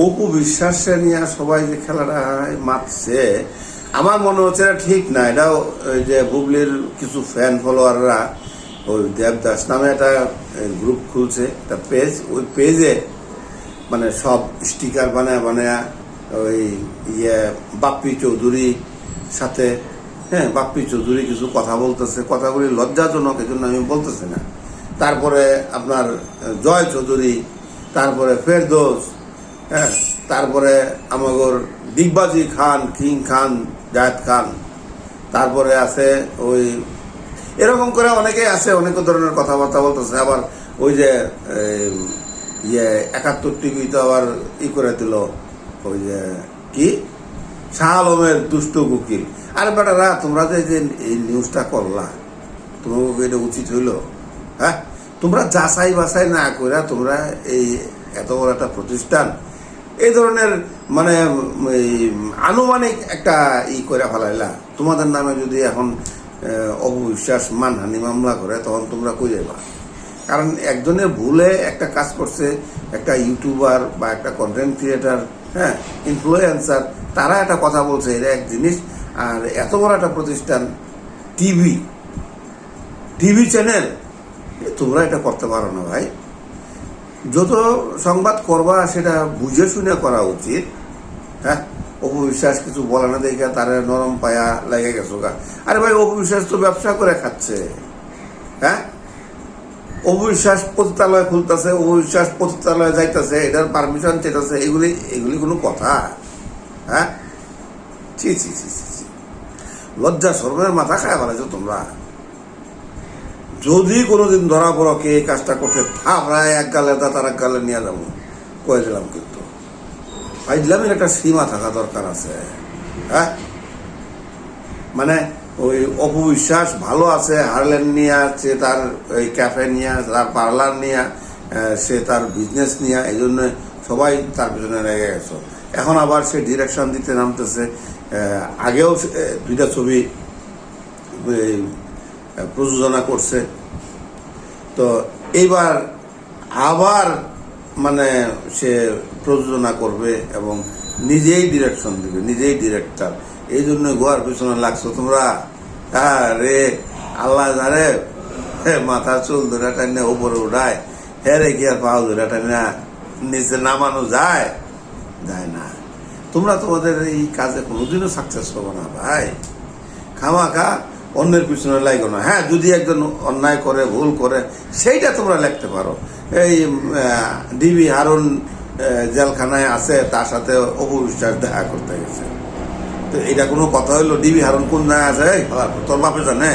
অপু বিশ্বাসে নিয়ে সবাই যে খেলাটা মাতছে আমার মনে হচ্ছে এটা ঠিক না। ওই যে বুবলির কিছু ফ্যান ফলোয়াররা ওই দেবদাস নামে একটা গ্রুপ খুলছে, একটা পেজ ওই পেজে মানে সব স্টিকার বানায় বানায়, ওই ইয়ে বাপ্পি চৌধুরী সাথে হ্যাঁ বাপ্পি চৌধুরী কিছু কথা বলতেছে। কথাগুলি লজ্জাজনক এই জন্য আমি বলতেছি না। তারপরে আপনার জয় চৌধুরী, তারপরে ফেরদোস হ্যাঁ তারপরে আমাগর দিগবাজি খান, কিং খান, জায়দ খান, তারপরে আছে ওই, এরকম করে অনেকেই আছে, অনেক ধরনের কথাবার্তা বলতেছে, আবার ওই যে ইয়ে একাত্তর টিভি তো আবার ই করে দিল, ওই যে, কি? শাহ আলমের দুষ্ট উকিল। আরে বেটারা, তোমরা যে যে এই নিউজটা করলা, তোমাকে এটা উচিত হইল? হ্যাঁ? তোমরা যাচাই বাছাই না করে তোমরা এই এত বড় একটা প্রতিষ্ঠান এই ধরনের মানে আনুমানিক একটা ই করে ফেলাইলা। তোমাদের নামে যদি এখন অপবিশ্বাস মানহানি মামলা করে, তখন তোমরা কই যাবা কারণ একজনের ভুলে একটা কাজ করছে, একটা ইউটিউবার বা একটা কন্টেন্ট ক্রিয়েটার হ্যাঁ ইনফ্লুয়েন্সার তারা একটা কথা বলছে, এটা এক জিনিস। আর এত বড় একটা প্রতিষ্ঠান, টিভি টিভি চ্যানেল তোমরা এটা করতে পারো না ভাই। যত সংবাদ করবা, সেটা বুঝে শুনে করা উচিত। হ্যাঁ? অপবিশ্বাস কিছু বলে না দেখে তারা নরম পায়া লেগে গেছো গা। আরে ভাই, অপবিশ্বাস তো ব্যবসা করে খাচ্ছে। হ্যাঁ? অপবিশ্বাস পতিতালয় খুলতেছে, অপবিশ্বাস পতিতালয় যাইতেছে, এটার পারমিশন চেতেছে, এগুলি এগুলি কোনো কথা। হ্যাঁ? ছি ছি ছি ছি। লজ্জা সর্বের মাথা খায় বলেছ তোমরা। যদি কোনোদিন ধরা পড়ো কে এই কাজটা করতে থাপড়ায় এক গালে তা তার এক গালে নিয়ে যাব। কয়ে দিলাম কিন্তু। ফাইজলামের একটা সীমা থাকা দরকার আছে। হ্যাঁ? মানে ওই অপবিশ্বাস ভালো আছে, হারলেন নিয়ে, সে তার ওই ক্যাফে নিয়ে, তার পার্লার নিয়ে সে তার বিজনেস নিয়ে, এই জন্য সবাই তার পিছনে লেগে গেছে। এখন আবার সে ডিরেকশন দিতে নামতেছে। আগেও দুইটা ছবি প্রযোজনা করছে। তো এইবার আবার মানে সে প্রযোজনা করবে এবং নিজেই ডিরেকশন দিবে, নিজেই ডিরেক্টর এই জন্য গোয়ার পিছনে লাগছো। তোমরা হ্যাঁ রে আল্লাহ জানে মাথার চুল ধরে টাইনে উপরে উঠায়, হে রে আর পাও ধরে টাইনা নিচে নামানো যায়? যায় না। তোমরা তোমাদের এই কাজে কোনোদিনও সাকসেস হবে না, ভাই। খামাখা অন্যের পিছনে লাগো না। হ্যাঁ যদি একজন অন্যায় করে, ভুল করে, সেইটা তোমরা লিখতে পারো। এই ডিবি হারুন জেলখানায় আছে, তার সাথে অপবিশ্বাস দেখা করতে গেছে। তো এটা কোনো কথা হইল, ডিবি হারুন কোন জায়গায় আছে? তোর বাপে জানে?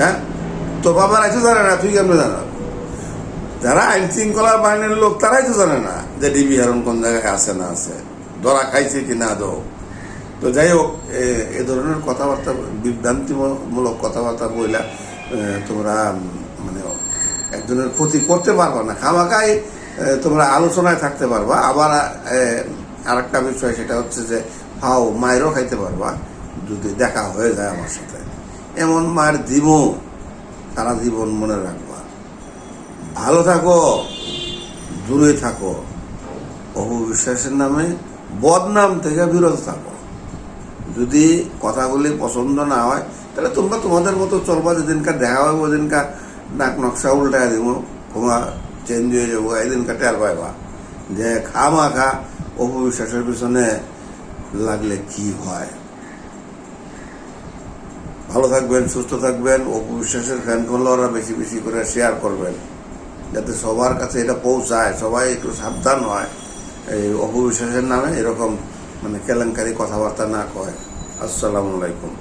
হ্যাঁ? তোর বাবার আছে জানে না, তুই কেমনে জানা যারা আইন শৃঙ্খলা বাহিনীর লোক, তারাই তো জানে না যে ডিবি হারুন কোন জায়গায় আছে না আছে। ধরা খাইছে কি না দো তো যাই হোক এ- ধরনের কথাবার্তা, বিভ্রান্তিমূলক কথাবার্তা বইলা তোমরা মানে একজনের ক্ষতি করতে পারবা না। খামাকাই তোমরা আলোচনায় থাকতে পারবা। আবার আর একটা বিষয় সেটা হচ্ছে যে হাও মায়েরও খাইতে পারবা, যদি দেখা হয়ে যায় আমার সাথে। এমন মায়ের দিব সারা জীবন মনে রাখবা। ভালো থাকো, দূরে থাকো, অপবিশ্বাসের নামে বদনাম থেকে বিরত থাকো। যদি কথাগুলি পছন্দ না হয়, তাহলে তোমরা তোমাদের মতো চলবা যেদিনকার দেখা হবে ওদিনকার নাক নকশা উল্টায় দিব তোমার চেঞ্জ হয়ে যাব এদিনকার টের পাইবা। যে খা মা খা, অপবিশ্বাসের পিছনে লাগলে কি হয়? ভালো থাকবেন, সুস্থ থাকবেন, অপবিশ্বাসের ফ্যান ফলোয়াররা বেশি বেশি করে শেয়ার করবেন, যাতে সবার কাছে এটা পৌঁছায়, সবাই একটু সাবধান হয়। এই অপবিশ্বাসের নামে এরকম মানে কেলেঙ্কারি কথাবার্তা না কয়। আসসালামু আলাইকুম।